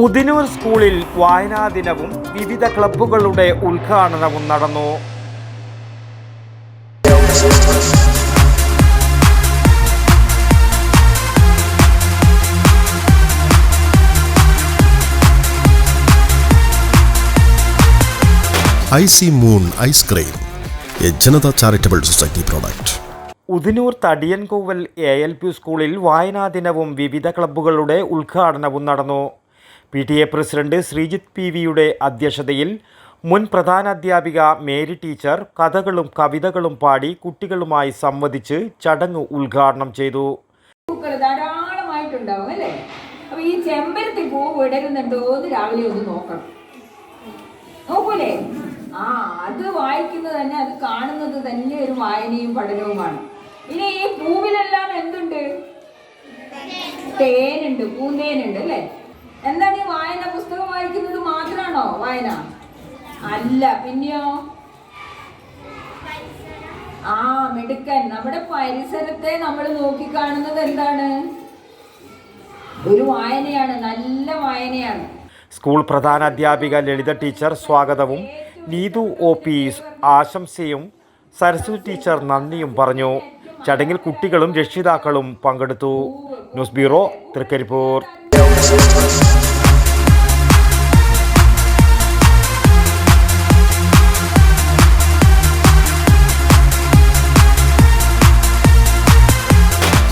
ഉദിനൂർ സ്കൂളിൽ വായനാ ദിനവും വിവിധ ക്ലബ്ബുകളുടെ ഉദ്ഘാടനവും നടന്നു. Moon ice cream a Janata charitable society product. Udinur Thadiyankovval A L P സ്കൂളിൽ വായനാ ദിനവും വിവിധ ക്ലബ്ബുകളുടെ ഉദ്ഘാടനവും നടന്നു. P T A president Sreejith P വിയുടെ അധ്യക്ഷതയിൽ മുൻ പ്രധാനാധ്യാപിക മേരി ടീച്ചർ കഥകളും കവിതകളും പാടി കുട്ടികളുമായി സംവദിച്ച് ചടങ്ങ് ഉദ്ഘാടനം ചെയ്തു. ധാരാളമായിട്ടുണ്ടാവും അല്ലേ? അപ്പൊ ഈ ചെമ്പരത്തി പൂ വിടരുന്നുണ്ടോ എന്ന് രാവിലെ ഒന്ന് നോക്കണം. നോക്കൂലേ? ആ അത് വായിക്കുന്നത് തന്നെ അത് കാണുന്നത് തന്നെ ഒരു വായനയും പഠനവുമാണ്. ഇനി ഈ പൂവിലെല്ലാം എന്തുണ്ട്? തേനുണ്ട് പൂന്തേനുണ്ട് അല്ലേ? എന്താണ് ഈ വായന പുസ്തകം വായിക്കുന്നത് മാത്രമാണോ വായന. അല്ല പിന്നെയോ? ആ മിടുക്കൻ. നമ്മുടെ പരിസരത്തെ നമ്മൾ നോക്കിക്കാണുന്നത് എന്താണ്? ഒരു വായനയാണ് നല്ല വായനയാണ്. സ്കൂൾ പ്രധാന അധ്യാപിക ലളിത ടീച്ചർ സ്വാഗതവും. നീതു ഒ പി ആശംസയും സരസ്വതി ടീച്ചർ നന്ദിയും പറഞ്ഞു. ചടങ്ങിൽ കുട്ടികളും രക്ഷിതാക്കളും പങ്കെടുത്തു. News bureau Trikaripur.